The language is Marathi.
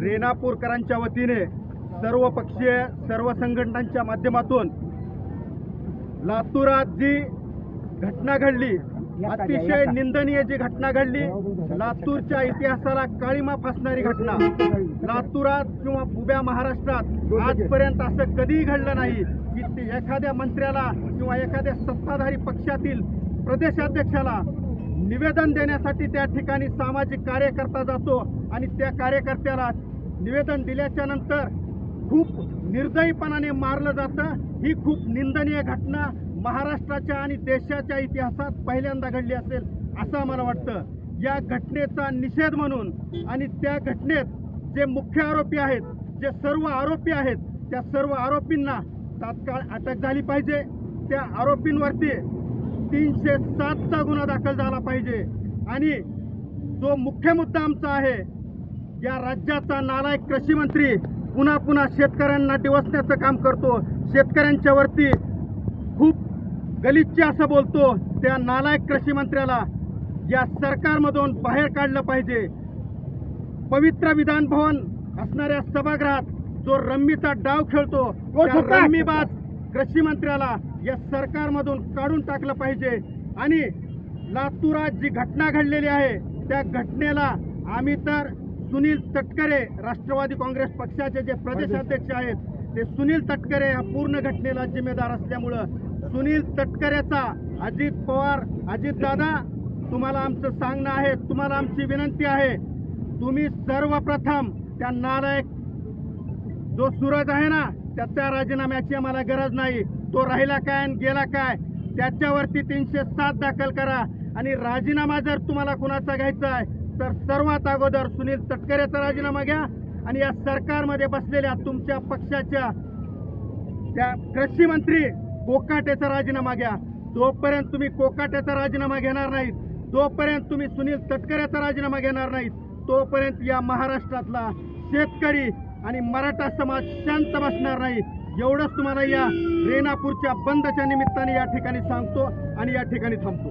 रेणापूरकरांच्या वतीने सर्व पक्षीय सर्व संघटनांच्या माध्यमातून लातूरात जी घटना घडली अतिशय निंदनीय जी घटना घडली लातूरच्या इतिहासाला काळीमा फासणारी घटना. लातूरात किंवा उभ्या महाराष्ट्रात आजपर्यंत असं कधीही घडलं नाही की एखाद्या मंत्र्याला किंवा एखाद्या सत्ताधारी पक्षातील प्रदेशाध्यक्षाला निवेदन देण्यासाठी त्या ठिकाणी सामाजिक कार्यकर्ता जातो आणि त्या कार्यकर्त्याला निवेदन दिल्याच्या नंतर खूप निर्दयीपणाने मारलं जातं. ही खूप निंदनीय घटना महाराष्ट्राच्या आणि देशाच्या इतिहासात पहिल्यांदा घडली असेल असं आम्हाला वाटतं. या घटनेचा निषेध म्हणून आणि त्या घटनेत जे मुख्य आरोपी आहेत जे सर्व आरोपी आहेत त्या सर्व आरोपींना तात्काळ अटक झाली पाहिजे. त्या आरोपींवरती तीनशे सातचा गुन्हा दाखल झाला पाहिजे. आणि जो मुख्य मुद्दा आमचा आहे या राज्याचा नालायक कृषी मंत्री पुन्हा पुन्हा शेतकऱ्यांना डिवसण्याचं काम करतो. शेतकऱ्यांच्यावरती खूप गलिच्छ असं बोलतो त्या नालायक कृषी मंत्र्याला या सरकारमधून बाहेर काढलं पाहिजे. पवित्र विधान भवन असणाऱ्या सभागृहात जो रम्मीचा डाव खेळतो रम्मीबाज कृषी मंत्र्याला या सरकारमधून काढून टाकलं पाहिजे. आणि लातूरात जी घटना घडलेली आहे त्या घटनेला आम्ही तर सुनील तटकरे राष्ट्रवादी काँग्रेस पक्षाचे जे प्रदेशाध्यक्ष आहेत ते सुनील तटकरे या पूर्ण घटनेला जिम्मेदार असल्यामुळं सुनील तटकऱ्याचा अजित पवार अजित दादा तुम्हाला आमचं सांगणं आहे तुम्हाला आमची विनंती आहे. तुम्ही सर्वप्रथम त्या नालायक जो सूरज आहे ना त्याच्या राजीनाम्याची आम्हाला गरज नाही. तो राहिला काय आणि गेला काय त्याच्यावरती तीनशे सात दाखल करा. आणि राजीनामा जर तुम्हाला कुणाचा घ्यायचा आहे तर सर्वात अगोदर सुनील तटकरेचा राजीनामा घ्या. आणि या सरकारमध्ये बसलेल्या तुमच्या पक्षाच्या त्या कृषी मंत्री कोकाट्याचा राजीनामा घ्या. जोपर्यंत तुम्ही कोकाट्याचा राजीनामा घेणार नाहीत जोपर्यंत तुम्ही सुनील तटकऱ्याचा राजीनामा घेणार नाहीत तोपर्यंत या महाराष्ट्रातला शेतकरी आणि मराठा समाज शांत बसणार नाही. एवढंच तुम्हाला या रेणापूरच्या बंदच्या निमित्ताने या ठिकाणी सांगतो आणि या ठिकाणी थांबतो.